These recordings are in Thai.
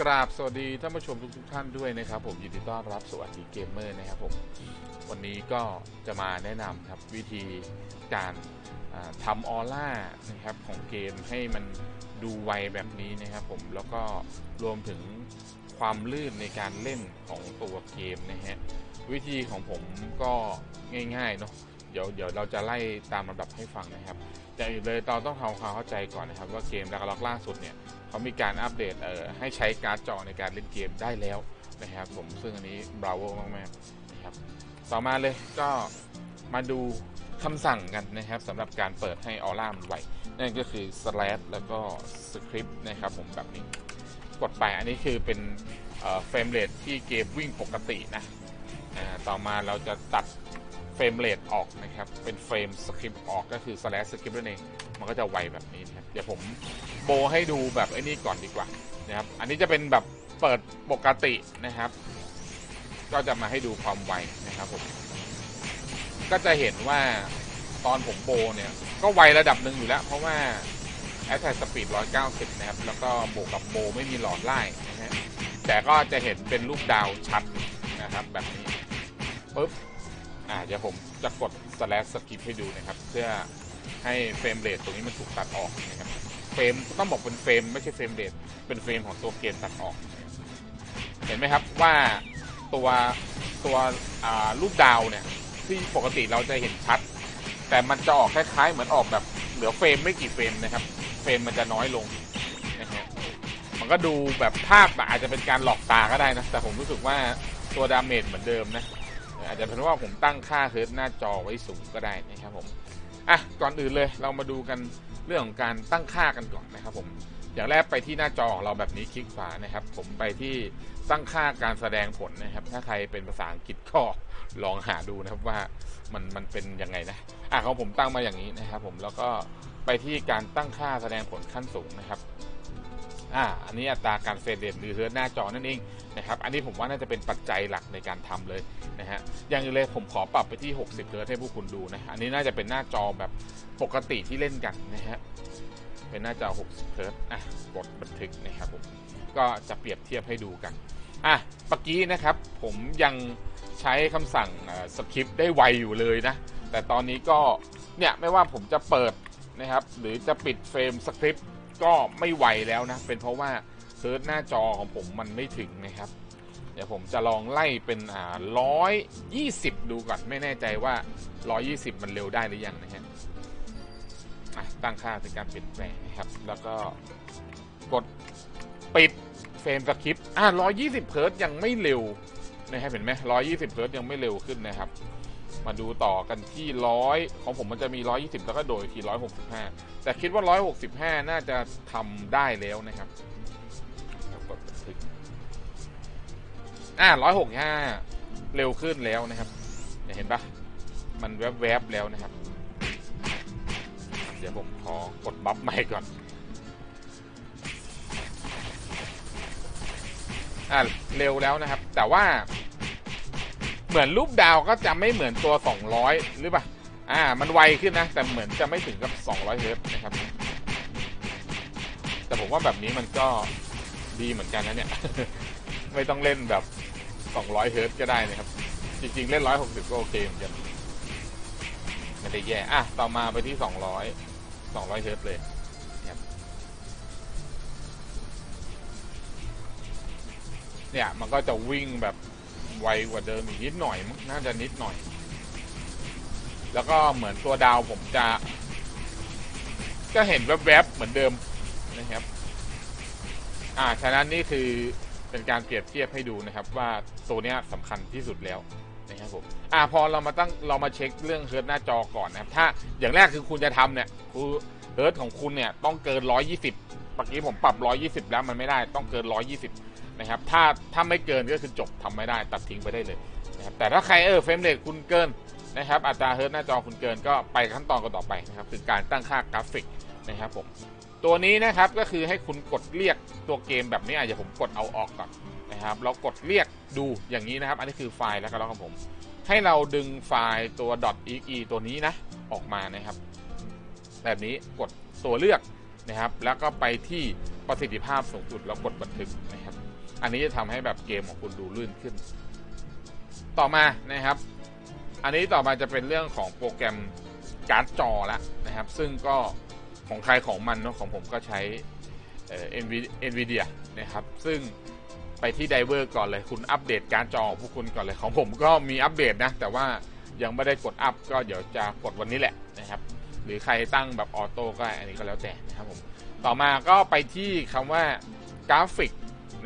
กราบสวัสดีท่านผู้ชมทุกทท่านด้วยนะครับ ผมยินดีต้อนรับสวัสดีเกมเมอร์นะครับผมวันนี้ก็จะมาแนะนำครับวิธีการทำออร่านะครับของเกมให้มันดูไวแบบนี้นะครับผมแล้วก็รวมถึงความลื่นในการเล่นของตัวเกมนะฮะวิธีของผมก็ง่ายๆเนาะเดี๋ยวเดี๋ยวเราจะไล่ตามลำดับให้ฟังนะครับ แต่อื่นเลยเราต้องทำความเข้าใจก่อนนะครับว่าเกมลักล็อกล่าสุดเนี่ยเขามีการอัปเดตเอ่อให้ใช้การ์ดจอในการเล่นเกมได้แล้วนะครับผมซึ่งอันนี้บราโวมากๆนะครับต่อมาเลยก็มาดูคำสั่งกันนะครับสำหรับการเปิดให้ออร่ามันไหวนั่นก็คือ slash แล้วก็ script นะครับผมแบบนี้กดไปอันนี้คือเป็นเฟรมเรทที่เกมวิ่งปกตินะต่อมาเราจะตัด เฟรมเรทออกนะครับ เป็นเฟรมสคริปต์ออกก็คือ slash script นั่นเอง มันก็จะไวแบบนี้นะครับ เดี๋ยวผมโบให้ดูแบบไอ้นี่ก่อนดีกว่านะครับ อันนี้จะเป็นแบบเปิดปกตินะครับ ก็จะมาให้ดูความไวนะครับผม ก็จะเห็นว่าตอนผมโบเนี่ย ก็ไวระดับหนึ่งอยู่แล้ว เพราะว่าแอตแทสปีด190 นะครับ แล้วก็บวกกับโบไม่มีหลอดไล่นะฮะ แต่ก็จะเห็นเป็นรูปดาวชัดนะครับแบบนี้ปุ๊บ อ่าเดี๋ยวผมจะกด slash skip ให้ดูนะครับ เพื่อให้เฟรมเรทตรงนี้มันถูกตัดออกนะครับ เฟรมต้องบอกเป็นเฟรมไม่ใช่เฟรมเรทเป็นเฟรมของตัวเกมตัดออก เห็นไหมครับว่าตัวตัวรูปดาวเนี่ยที่ปกติเราจะเห็นชัด แต่มันจะออกคล้ายๆ เหมือนออกแบบเหลือเฟรมไม่กี่เฟรมนะครับ เฟรมมันจะน้อยลงนะฮะมันก็ดูแบบภาพอาจจะเป็นการหลอกตาก็ได้นะ แต่ผมรู้สึกว่าตัวดาเมจเหมือนเดิมนะ อาจจะเป็นว่าผมตั้งค่าเฮิร์ตหน้าจอไว้สูงก็ได้นะครับผมอะก่อนอื่นเลยเรามาดูกันเรื่องของการตั้งค่ากันก่อนนะครับผมอย่างแรกไปที่หน้าจอของเราแบบนี้คลิกขวานะครับ ผมไปที่ตั้งค่าการแสดงผลนะครับ ถ้าใครเป็นภาษาอังกฤษก็ลองหาดูนะครับว่ามันมันเป็นยังไงนะอะของผมตั้งมาอย่างนี้นะครับ ผมแล้วก็ไปที่การตั้งค่าแสดงผลขั้นสูงนะครับ อ่าอันนี้อัตราการเฟรมเรทหรือเฮิร์ตหน้าจอนั่นเองนะครับอันนี้ผมว่าน่าจะเป็นปัจจัยหลักในการทำเลยนะฮะอย่างอื่นเลยผมขอปรับไปที่ 60เฮิร์ตให้ผู้คุณดูนะอันนี้น่าจะเป็นหน้าจอแบบปกติที่เล่นกันนะฮะเป็นหน้าจอ 60เฮิร์ตอะกดบันทึกนะครับผมก็จะเปรียบเทียบให้ดูกันอะเมื่อกี้นะครับผมยังใช้คำสั่งสคริปต์ได้ไวอยู่เลยนะ แต่ตอนนี้ก็เนี่ยไม่ว่าผมจะเปิดนะครับหรือจะปิดเฟรมสคริปต์ ก็ไม่ไหวแล้วนะ เป็นเพราะว่าเฮิร์ตหน้าจอของผมมันไม่ถึงนะครับ เดี๋ยวผมจะลองไล่เป็นอ่าร้อยยี่สิบดูก่อน ไม่แน่ใจว่าร้อยี่สิบมันเร็วได้หรือยังนะฮะตั้งค่าเป็นการเปลี่ยนแปลงนะครับ แล้วก็กดปิดเฟรมสคริปต์อะร้อยี่สิบเฮิร์ตยังไม่เร็วนะครับเห็นไหมร้อยี่สิบเฮิร์ตยังไม่เร็วขึ้นนะครับ มาดูต่อกันที่ร้อยของผมมันจะมีร้อยี่สิบแล้วก็โดยที่ร้อยหกสิบห้าแต่คิดว่าร้อยหกสิบห้าน่าจะทำได้แล้วนะครับกดบันทึกอ่าร้อยหกห้าเร็วขึ้นแล้วนะครับเห็นปะมันแวบๆแล้วนะครับ เดี๋ยวผมขอกดบัฟใหม่ก่อนอ่าเร็วแล้วนะครับ แต่ว่า เหมือนรูปดาวก็จะไม่เหมือนตัว 200 หรือเปล่า อ่า มันไวขึ้นนะ แต่เหมือนจะไม่ถึงกับ 200 เฮิร์ตนะครับ แต่ผมว่าแบบนี้มันก็ดีเหมือนกันนะเนี่ย ไม่ต้องเล่นแบบ 200 เฮิร์ตก็ได้นะครับ จริง ๆ เล่น 160 ก็โอเคเหมือนกันไม่ได้แย่ อะ ต่อมาไปที่ 200 200 เฮิร์ตเลยเนี่ยมันก็จะวิ่งแบบ ไวกว่าเดิมอีกนิดหน่อยมั้งน่าจะนิดหน่อย แล้วก็เหมือนตัวดาวผมจะ ก็เห็นแวบๆเหมือนเดิมนะครับ อ่า ฉะนั้นนี่คือเป็นการเปรียบเทียบให้ดูนะครับว่าตัวเนี้ยสำคัญที่สุดแล้วนะครับผม อ่าพอเรามาตั้งเรามาเช็คเรื่องเฮิร์ตหน้าจอก่อนนะครับ ถ้าอย่างแรกคือคุณจะทำเนี่ยคือเฮิร์ตของคุณเนี่ยต้องเกิน 120เมื่อกี้ผมปรับ 120 แล้วมันไม่ได้ต้องเกิน 120 นะครับ ถ้าถ้าไม่เกินก็คือจบทำไม่ได้ตัดทิ้งไปได้เลยนะครับแต่ถ้าใครเออเฟรมเรทคุณเกินนะครับอัตราเฮิร์ตหน้าจอคุณเกินก็ไปขั้นตอนกันต่อไปนะครับคือการตั้งค่ากราฟิกนะครับผมตัวนี้นะครับก็คือให้คุณกดเรียกตัวเกมแบบนี้อะเดี๋ยวผมกดเอาออกก่อนนะครับเรากดเรียกดูอย่างนี้นะครับ อันนี้คือไฟล์แล้วก็แล้วครับผม ให้เราดึงไฟล์ตัว .exe ตัวนี้นะออกมานะครับ แบบนี้กดตัวเลือกนะครับ แล้วก็ไปที่ประสิทธิภาพสูงสุดแล้วกดบันทึกนะครับ อันนี้จะทำให้แบบเกมของคุณดูลื่นขึ้น ต่อมานะครับ อันนี้ต่อมาจะเป็นเรื่องของโปรแกรมการ์ดจอแล้วนะครับ ซึ่งก็ของใครของมันเนาะของผมก็ใช้เอ่อ NVIDIA นะครับ ซึ่งไปที่ไดเวอร์ก่อนเลยคุณอัปเดตการ์ดจอของพวกคุณก่อนเลยของผมก็มีอัปเดตนะ แต่ว่ายังไม่ได้กดอัพก็เดี๋ยวจะกดวันนี้แหละนะครับ หรือใครตั้งแบบออโต้ก็อันนี้ก็แล้วแต่นะครับผมต่อมาก็ไปที่คำว่ากราฟิก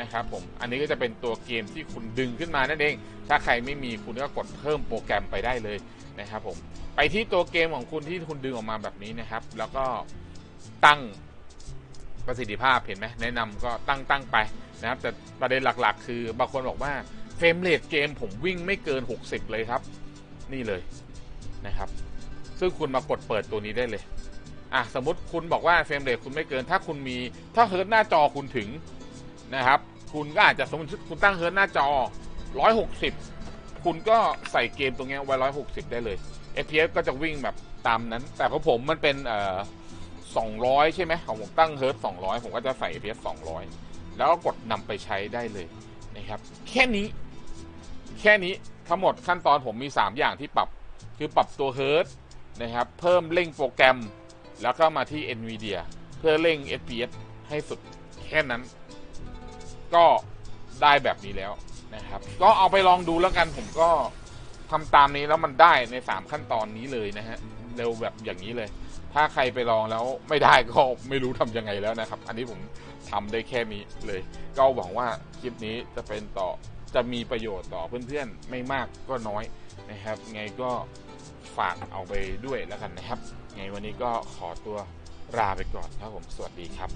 นะครับผม อันนี้ก็จะเป็นตัวเกมที่คุณดึงขึ้นมานั่นเอง ถ้าใครไม่มีคุณก็กดเพิ่มโปรแกรมไปได้เลยนะครับผม ไปที่ตัวเกมของคุณที่คุณดึงออกมาแบบนี้นะครับ แล้วก็ตั้งประสิทธิภาพเห็นไหมแนะนำก็ตั้งตั้งไปนะครับ แต่ประเด็นหลักๆ คือบางคนบอกว่าเฟรมเรทเกมผมวิ่งไม่เกิน 60 เลยครับ นี่เลยนะครับ ซึ่งคุณมากดเปิดตัวนี้ได้เลยอะสมมติคุณบอกว่าเฟรมเรทคุณไม่เกิน ถ้าคุณมีถ้าเฮิร์ตหน้าจอคุณถึงนะครับ คุณก็อาจจะสมมติคุณตั้งเฮิร์ตหน้าจอ 160 คุณก็ใส่เกมตรงนี้ไว้ 160 ได้เลย FPS ก็จะวิ่งแบบตามนั้น แต่ของผมมันเป็นเอ่อ200 ใช่ไหมของผมตั้งเฮิร์ต200 ผมก็จะใส่ FPS 200 แล้วก็กดนำไปใช้ได้เลยนะครับ แค่นี้ แค่นี้ทั้งหมดขั้นตอนผมมี 3 อย่างที่ปรับ คือปรับตัวเฮิร์ตนะครับ เพิ่มเร่งโปรแกรม แล้วก็มาที่ NVIDIA เพื่อเร่ง FPS ให้สุดแค่นั้น ก็ได้แบบนี้แล้วนะครับ ก็เอาไปลองดูแล้วกันผมก็ทำตามนี้แล้วมันได้ใน 3 ขั้นตอนนี้เลยนะฮะเร็วแบบอย่างนี้เลย ถ้าใครไปลองแล้วไม่ได้ก็ไม่รู้ทำยังไงแล้วนะครับ อันนี้ผมทำได้แค่นี้เลย ก็หวังว่าคลิปนี้จะเป็นต่อจะมีประโยชน์ต่อเพื่อนๆ ไม่มากก็น้อยนะครับ ไงก็ฝากเอาไปด้วยแล้วกันนะครับ ไงวันนี้ก็ขอตัวลาไปก่อนครับผม สวัสดีครับ